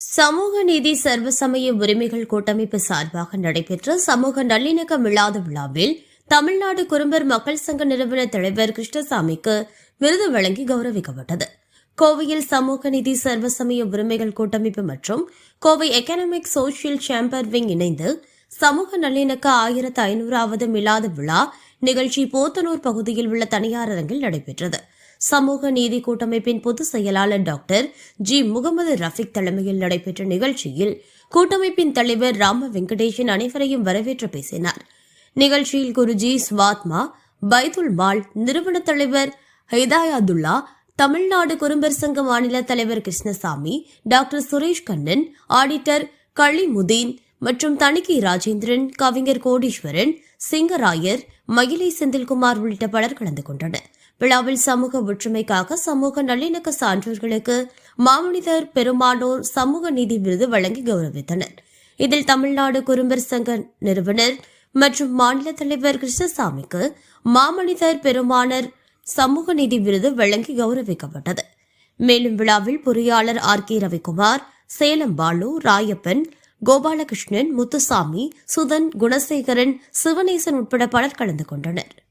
சமூக நீதி சர்வசமய உரிமைகள் கூட்டமைப்பு சார்பாக நடைபெற்ற சமூக நல்லிணக்க விழாத விழாவில் தமிழ்நாடு குறும்பர் மக்கள் சங்க நிறுவன தலைவர் கிருஷ்ணசாமிக்கு விருது வழங்கி கௌரவிக்கப்பட்டது. கோவையில் சமூக நீதி சர்வசமய உரிமைகள் கூட்டமைப்பு மற்றும் Kovai economic social chamber wing இணைந்து சமூக நல்லிணக்க ஆயிரத்து ஐநூறாவது மிலாது விழா நிகழ்ச்சி போத்தனூர் பகுதியில் உள்ள தனியார் அரங்கில் நடைபெற்றது. சமூக நீதி கூட்டமைப்பின் பொதுச் செயலாளர் டாக்டர் ஜி. முகமது ரஃபிக் தலைமையில் நடைபெற்ற நிகழ்ச்சியில் கூட்டமைப்பின் தலைவர் ராம வெங்கடேஷன் அனைவரையும் வரவேற்று பேசினார். நிகழ்ச்சியில் குருஜி ஸ்வாத்மா பைதுல் மால் நிறுவன தலைவர் ஹைதாயாதுல்லா தமிழ்நாடு குறும்பர் சங்க மாநில தலைவர் கிருஷ்ணசாமி டாக்டர் சுரேஷ் கண்ணன் ஆடிட்டர் களிமுதீன் மற்றும் தணிக்கை ராஜேந்திரன் கவிஞர் கோடீஸ்வரன் சிங்கராயர் மயிலை செந்தில்குமார் உள்ளிட்ட பலர் கலந்து கொண்டனர். விழாவில் சமூக ஒற்றுமைக்காக சமூக நல்லிணக்க சான்றோர்களுக்கு மாமனிதர் பெருமானோர் சமூக நீதி விருது வழங்கி கௌரவித்தனர். இதில் தமிழ்நாடு குறும்பர் சங்க நிறுவனர் மற்றும் மாநில தலைவர் கிருஷ்ணசாமிக்கு மாமனிதர் பெருமானர் சமூக நீதி விருது வழங்கி கௌரவிக்கப்பட்டது. மேலும் விழாவில் பொறியாளர் ஆர். கே. ரவிக்குமார் சேலம் பாலு ராயப்பன் கோபாலகிருஷ்ணன் முத்துசாமி சுதன் குணசேகரன் சிவனேசன் உட்பட பலர் கலந்து கொண்டனர்.